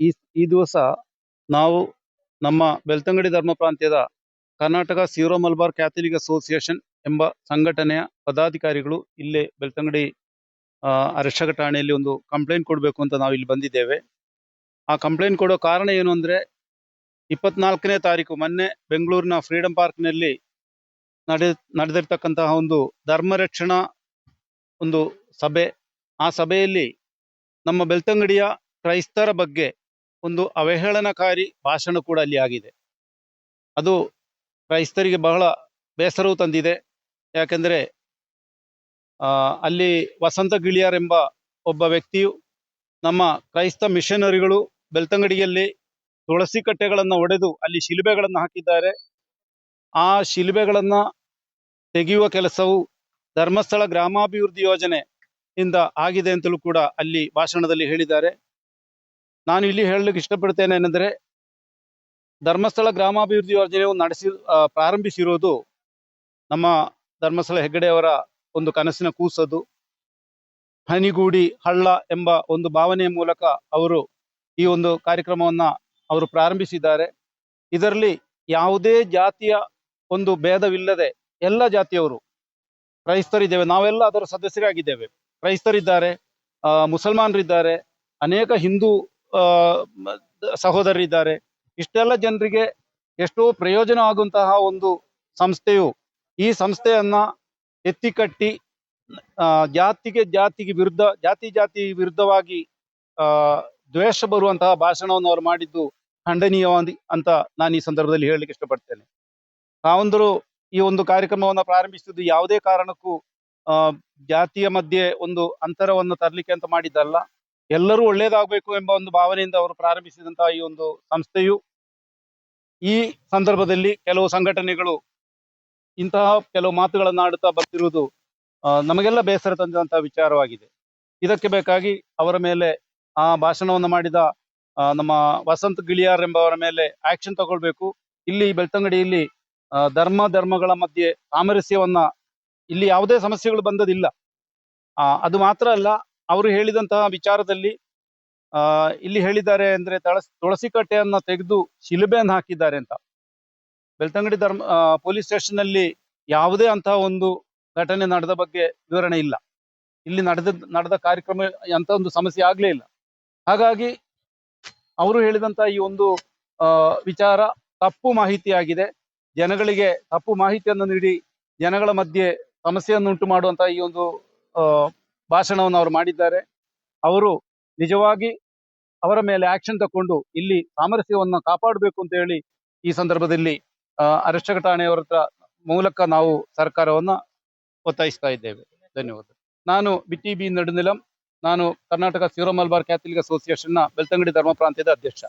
ಈ ಈ ದಿವಸ ನಾವು ನಮ್ಮ ಬೆಳ್ತಂಗಡಿ ಧರ್ಮ ಪ್ರಾಂತ್ಯದ Karnataka Syro Malabar Catholic Association ಎಂಬ ಸಂಘಟನೆಯ ಪದಾಧಿಕಾರಿಗಳು ಇಲ್ಲೇ ಬೆಳ್ತಂಗಡಿ ಅರಕ್ಷಕ ಠಾಣೆಯಲ್ಲಿ ಒಂದು ಕಂಪ್ಲೇಂಟ್ ಕೊಡಬೇಕು ಅಂತ ನಾವು ಇಲ್ಲಿ ಬಂದಿದ್ದೇವೆ. ಆ ಕಂಪ್ಲೇಂಟ್ ಕೊಡೋ ಕಾರಣ ಏನು ಅಂದ್ರೆ ಇಪ್ಪತ್ನಾಲ್ಕನೇ ತಾರೀಕು ಮೊನ್ನೆ ಬೆಂಗಳೂರಿನ ಫ್ರೀಡಂ ಪಾರ್ಕ್ನಲ್ಲಿ ನಡೆ ನಡೆದಿರ್ತಕ್ಕಂತಹ ಒಂದು ಧರ್ಮ ರಕ್ಷಣಾ ಒಂದು ಸಭೆ. ಆ ಸಭೆಯಲ್ಲಿ ನಮ್ಮ ಬೆಳ್ತಂಗಡಿಯ ಕ್ರೈಸ್ತರ ಬಗ್ಗೆ ಒಂದು ಅವಹೇಳನಕಾರಿ ಭಾಷಣ ಕೂಡ ಅಲ್ಲಿ ಆಗಿದೆ. ಅದು ಕ್ರೈಸ್ತರಿಗೆ ಬಹಳ ಬೇಸರವು ತಂದಿದೆ. ಯಾಕೆಂದರೆ ಅಲ್ಲಿ ವಸಂತ ಗಿಳಿಯರ್ ಎಂಬ ಒಬ್ಬ ವ್ಯಕ್ತಿಯು ನಮ್ಮ ಕ್ರೈಸ್ತ ಮಿಷನರಿಗಳು ಬೆಳ್ತಂಗಡಿಯಲ್ಲಿ ತುಳಸಿ ಕಟ್ಟೆಗಳನ್ನು ಒಡೆದು ಅಲ್ಲಿ ಶಿಲುಬೆಗಳನ್ನು ಹಾಕಿದ್ದಾರೆ. ಆ ಶಿಲುಬೆಗಳನ್ನು ತೆಗೆಯುವ ಕೆಲಸವು ಧರ್ಮಸ್ಥಳ ಗ್ರಾಮಾಭಿವೃದ್ಧಿ ಯೋಜನೆ ಇಂದ ಆಗಿದೆ ಅಂತಲೂ ಕೂಡ ಅಲ್ಲಿ ಭಾಷಣದಲ್ಲಿ ಹೇಳಿದ್ದಾರೆ. ನಾನು ಇಲ್ಲಿ ಹೇಳಲಿಕ್ಕೆ ಇಷ್ಟಪಡ್ತೇನೆ ಏನೆಂದರೆ ಧರ್ಮಸ್ಥಳ ಗ್ರಾಮಾಭಿವೃದ್ಧಿ ಯೋಜನೆಯು ನಡೆಸಿ ಪ್ರಾರಂಭಿಸಿರುವುದು ನಮ್ಮ ಧರ್ಮಸ್ಥಳ ಹೆಗ್ಗಡೆಯವರ ಒಂದು ಕನಸಿನ ಕೂಸದು. ಹನಿಗೂಡಿ ಹಳ್ಳ ಎಂಬ ಒಂದು ಭಾವನೆಯ ಮೂಲಕ ಅವರು ಈ ಒಂದು ಕಾರ್ಯಕ್ರಮವನ್ನ ಅವರು ಪ್ರಾರಂಭಿಸಿದ್ದಾರೆ. ಇದರಲ್ಲಿ ಯಾವುದೇ ಜಾತಿಯ ಒಂದು ಭೇದವಿಲ್ಲದೆ ಎಲ್ಲ ಜಾತಿಯವರು ಕ್ರೈಸ್ತರಿದ್ದೇವೆ. ನಾವೆಲ್ಲ ಅದರ ಸದಸ್ಯರಾಗಿದ್ದೇವೆ. ಕ್ರೈಸ್ತರಿದ್ದಾರೆ ಮುಸಲ್ಮಾನರಿದ್ದಾರೆ, ಅನೇಕ ಹಿಂದೂ ಸಹೋದರರಿದ್ದಾರೆ ಇಷ್ಟೆಲ್ಲ ಜನರಿಗೆ ಎಷ್ಟೋ ಪ್ರಯೋಜನ ಆಗುವಂತಹ ಒಂದು ಸಂಸ್ಥೆಯು ಈ ಸಂಸ್ಥೆಯನ್ನ ಎತ್ತಿಕಟ್ಟಿ ಜಾತಿಗೆ ಜಾತಿಗೆ ವಿರುದ್ಧ, ಜಾತಿ ಜಾತಿ ವಿರುದ್ಧವಾಗಿ ದ್ವೇಷ ಬರುವಂತಹ ಭಾಷಣವನ್ನು ಅವರು ಮಾಡಿದ್ದು ಖಂಡನೀಯ ಅಂತ ನಾನು ಈ ಸಂದರ್ಭದಲ್ಲಿ ಹೇಳಲಿಕ್ಕೆ ಇಷ್ಟಪಡ್ತೇನೆ. ನಾವೊಂದರು ಈ ಒಂದು ಕಾರ್ಯಕ್ರಮವನ್ನು ಪ್ರಾರಂಭಿಸಿದ್ದು ಯಾವುದೇ ಕಾರಣಕ್ಕೂ ಜಾತಿಯ ಮಧ್ಯೆ ಒಂದು ಅಂತರವನ್ನು ತರಲಿಕ್ಕೆ ಅಂತ ಮಾಡಿದ್ದಲ್ಲ. ಎಲ್ಲರೂ ಒಳ್ಳೇದಾಗಬೇಕು ಎಂಬ ಒಂದು ಭಾವನೆಯಿಂದ ಅವರು ಪ್ರಾರಂಭಿಸಿದಂತಹ ಈ ಒಂದು ಸಂಸ್ಥೆಯು ಈ ಸಂದರ್ಭದಲ್ಲಿ ಕೆಲವು ಸಂಘಟನೆಗಳು ಇಂತಹ ಕೆಲವು ಮಾತುಗಳನ್ನು ಆಡುತ್ತಾ ಬರ್ತಿರುವುದು ನಮಗೆಲ್ಲ ಬೇಸರ ತಂದಂತಹ ವಿಚಾರವಾಗಿದೆ. ಇದಕ್ಕೆ ಬೇಕಾಗಿ ಅವರ ಮೇಲೆ ಆ ಭಾಷಣವನ್ನು ಮಾಡಿದ ನಮ್ಮ ವಸಂತ್ ಗಿಳಿಯಾರ್ ಎಂಬವರ ಮೇಲೆ ಆಕ್ಷನ್ ತಗೊಳ್ಬೇಕು. ಇಲ್ಲಿ ಬೆಳ್ತಂಗಡಿಯಲ್ಲಿ ಧರ್ಮ, ಧರ್ಮಗಳ ಮಧ್ಯೆ ಸಾಮರಸ್ಯವನ್ನ ಇಲ್ಲಿ ಯಾವುದೇ ಸಮಸ್ಯೆಗಳು ಬಂದದಿಲ್ಲ. ಅದು ಮಾತ್ರ ಅಲ್ಲ ಅವರು ಹೇಳಿದಂತಹ ವಿಚಾರದಲ್ಲಿ ಇಲ್ಲಿ ಹೇಳಿದ್ದಾರೆ ಅಂದ್ರೆ ತಳಸ್ ಕಟ್ಟೆಯನ್ನ ತೆಗೆದು ಶಿಲುಬೆಯನ್ನು ಹಾಕಿದ್ದಾರೆ ಅಂತ. ಬೆಳ್ತಂಗಡಿ ಧರ್ಮ ಪೊಲೀಸ್ ಸ್ಟೇಷನ್ ಅಲ್ಲಿ ಯಾವುದೇ ಅಂತಹ ಒಂದು ಘಟನೆ ನಡೆದ ಬಗ್ಗೆ ವಿವರಣೆ ಇಲ್ಲ. ಇಲ್ಲಿ ನಡೆದ ನಡೆದ ಕಾರ್ಯಕ್ರಮ ಅಂತ ಒಂದು ಸಮಸ್ಯೆ ಆಗ್ಲೇ ಇಲ್ಲ. ಹಾಗಾಗಿ ಅವರು ಹೇಳಿದಂತ ಈ ಒಂದು ವಿಚಾರ ತಪ್ಪು ಮಾಹಿತಿಯಾಗಿದೆ. ಜನಗಳಿಗೆ ತಪ್ಪು ಮಾಹಿತಿಯನ್ನು ನೀಡಿ, ಜನಗಳ ಮಧ್ಯೆ ಸಮಸ್ಯೆಯನ್ನು ಉಂಟು ಮಾಡುವಂತ ಈ ಒಂದು ಭಾಷಣವನ್ನು ಅವರು ಮಾಡಿದ್ದಾರೆ. ಅವರು ನಿಜವಾಗಿ ಅವರ ಮೇಲೆ ಆಕ್ಷನ್ ತಕೊಂಡು ಇಲ್ಲಿ ಸಾಮರಸ್ಯವನ್ನು ಕಾಪಾಡಬೇಕು ಅಂತ ಹೇಳಿ ಈ ಸಂದರ್ಭದಲ್ಲಿ ಆ, ಅರಕ್ಷಕ ಠಾಣೆಯವರ ಮೂಲಕ ನಾವು ಸರ್ಕಾರವನ್ನ ಒತ್ತಾಯಿಸ್ತಾ ಇದ್ದೇವೆ. ಧನ್ಯವಾದ. ನಾನು ಬಿಟಿ ಬಿ ನಡುನಿಲಂ ನಾನು ಕರ್ನಾಟಕ ಸಿರೋ ಕ್ಯಾಥಿಲಿಕ್ ಕ್ಯಾಥಲಿಕ್ನ ಬೆಳ್ತಂಗಡಿ ಧರ್ಮ ಪ್ರಾಂತ್ಯದ ಅಧ್ಯಕ್ಷ.